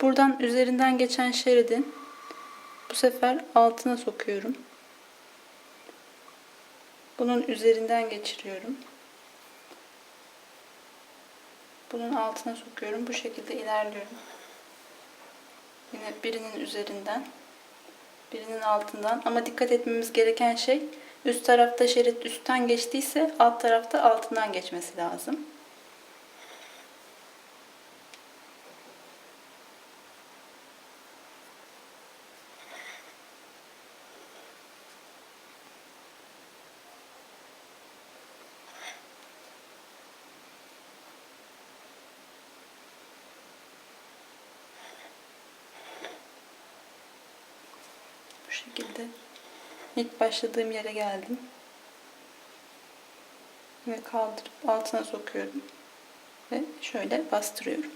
Buradan üzerinden geçen şeridin bu sefer altına sokuyorum. Bunun üzerinden geçiriyorum. Bunun altına sokuyorum. Bu şekilde ilerliyorum. Yine birinin üzerinden, birinin altından. Ama dikkat etmemiz gereken şey üst tarafta şerit üstten geçtiyse alt tarafta altından geçmesi lazım. Şekilde ilk başladığım yere geldim. Ve kaldırıp altına sokuyorum. Ve şöyle bastırıyorum.